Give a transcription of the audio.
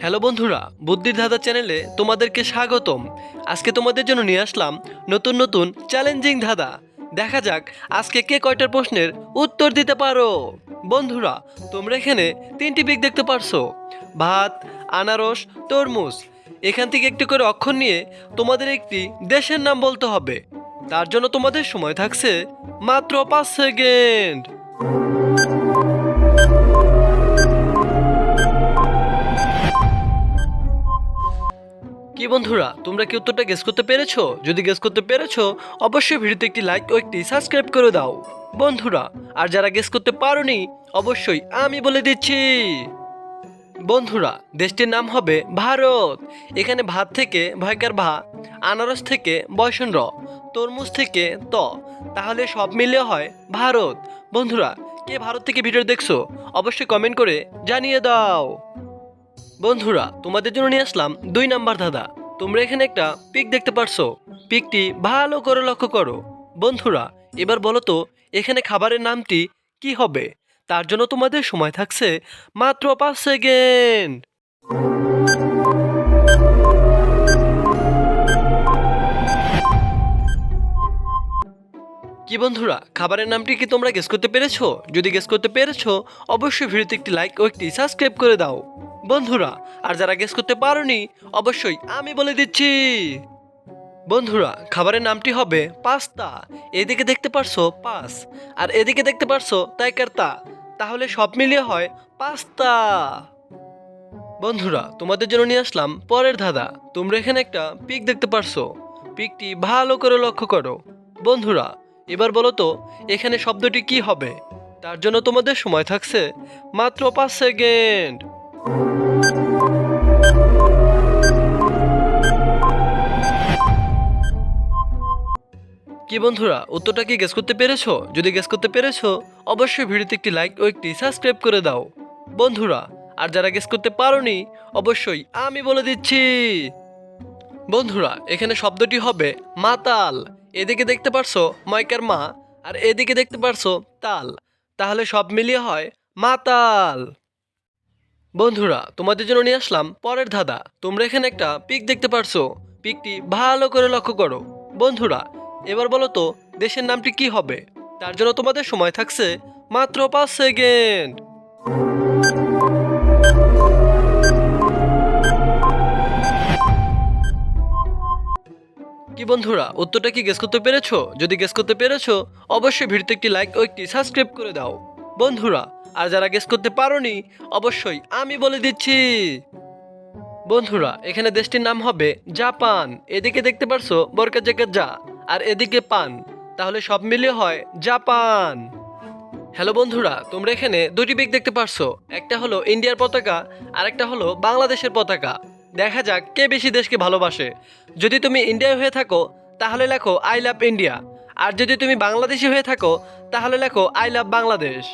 Hello বন্ধুরা, বুদ্ধির ধাঁধা চ্যানেলে তোমাদেরকে স্বাগতম। আজকে তোমাদের জন্য নিয়ে আসলাম নতুন নতুন চ্যালেঞ্জিং ধাঁধা। দেখা যাক আজকে কে কয়টার প্রশ্নের উত্তর দিতে পারো। বন্ধুরা, তোমরা এখানে তিনটি পিক দেখতে পারছ। ভাত, আনারস, তরমুজ। এখান থেকে একটি করে অক্ষর নিয়ে তোমাদের একটি দেশের নাম বলতে হবে। তার জন্য তোমাদের সময় থাকছে মাত্র পাঁচ সেকেন্ড। কি বন্ধুরা, তোমরা কি উত্তরটা গেস করতে পেরেছ? যদি গেস করতে পেরেছ, অবশ্যই ভিডিওতে একটি লাইক ও একটি সাবস্ক্রাইব করে দাও। বন্ধুরা, আর যারা গেস করতে পারোনি, অবশ্যই আমি বলে দিচ্ছি। বন্ধুরা, দেশটির নাম হবে ভারত। এখানে ভাত থেকে ভয়কার ভা, আনারস থেকে বয়সন র তরমুজ থেকে ত। তাহলে সব মিলে হয় ভারত। বন্ধুরা, কে ভারত থেকে ভিডিও দেখছ, অবশ্যই কমেন্ট করে জানিয়ে দাও। বন্ধুরা, তোমাদের জন্য নিয়ে আসলাম দুই নাম্বার দাদা তোমরা এখানে একটা পিক দেখতে পারছ। পিকটি ভালো করে লক্ষ্য করো। বন্ধুরা, এবার বলো তো, এখানে খাবারের নামটি কি হবে? তার জন্য তোমাদের সময় থাকছে মাত্র পাঁচ সেকেন্ড। কি বন্ধুরা, খাবারের নামটি কি তোমরা গেস করতে পেরেছ? যদি গেস করতে পেরেছ, অবশ্যই ভিডিওতে একটি লাইক ও একটি সাবস্ক্রাইব করে দাও। বন্ধুরা, আর যারা গেস করতে পারোনি, অবশ্যই আমি বলে দিচ্ছি। বন্ধুরা, খাবারের নামটি হবে পাস্তা। এদিকে দেখতে পারছ, পাস। আর এদিকে দেখতে পারছ, তাইকার তা। তাহলে সব মিলিয়ে হয় পাস্তা। বন্ধুরা, তোমাদের জন্য নিয়ে আসলাম পরের ধাঁধা। তোমরা এখানে একটা পিক দেখতে পারছ। পিকটি ভালো করে লক্ষ্য করো। বন্ধুরা এবার বলো তো, এখানে শব্দটি কি হবে? তার জন্য তোমাদের সময় থাকছে মাত্র পাঁচ সেকেন্ড। কি বন্ধুরা, উত্তরটা কি গেস করতে পেরেছ? যদি গেস করতে পেরেছ, অবশ্যই ভিডিওতে একটি লাইক ও একটি সাবস্ক্রাইব করে দাও। বন্ধুরা, আর যারা গেস করতে পারোনি, অবশ্যই আমি বলে দিচ্ছি। বন্ধুরা, এখানে শব্দটি হবে মাতাল। এদিকে দেখতে পারছ ময়কার মা, আর এদিকে দেখতে পারছ তাল। তাহলে সব মিলিয়ে হয় মাতাল বন্ধুরা, তোমাদের জন্য নিয়ে আসলাম পরের ধাঁধা। তোমরা এখানে একটা পিক দেখতে পারছ। পিকটি ভালো করে লক্ষ্য করো। বন্ধুরা, এবার বলো তো, দেশের নামটি কি হবে? তার জন্য তোমাদের সময় থাকছে মাত্র পাঁচ সেকেন্ড। কি বন্ধুরা, উত্তরটা কি গেস করতে পেরেছ? যদি গেস করতে পেরেছ, অবশ্যই ভিডিওতে একটি লাইক ও একটি সাবস্ক্রাইব করে দাও। বন্ধুরা, আর যারা গেস করতে পারোনি, অবশ্যই আমি বলে দিচ্ছি। বন্ধুরা, এখানে দেশটির নাম হবে জাপান। এদিকে দেখতে পারছ বরকার জায়গার যা, আর এদিকে পান। তাহলে সব মিলিয়ে হয় জাপান। হ্যালো বন্ধুরা, তোমরা এখানে দুটি বেগ দেখতে পারছ। একটা হলো ইন্ডিয়ার পতাকা আর একটা হলো বাংলাদেশের পতাকা। দেখা যাক কে বেশি দেশকে ভালোবাসে। যদি তুমি ইন্ডিয়া হয়ে থাকো, তাহলে লেখো, আই লাভ ইন্ডিয়া আর যদি তুমি বাংলাদেশি হয়ে থাকো, তাহলে লেখো, আই লাভ বাংলাদেশ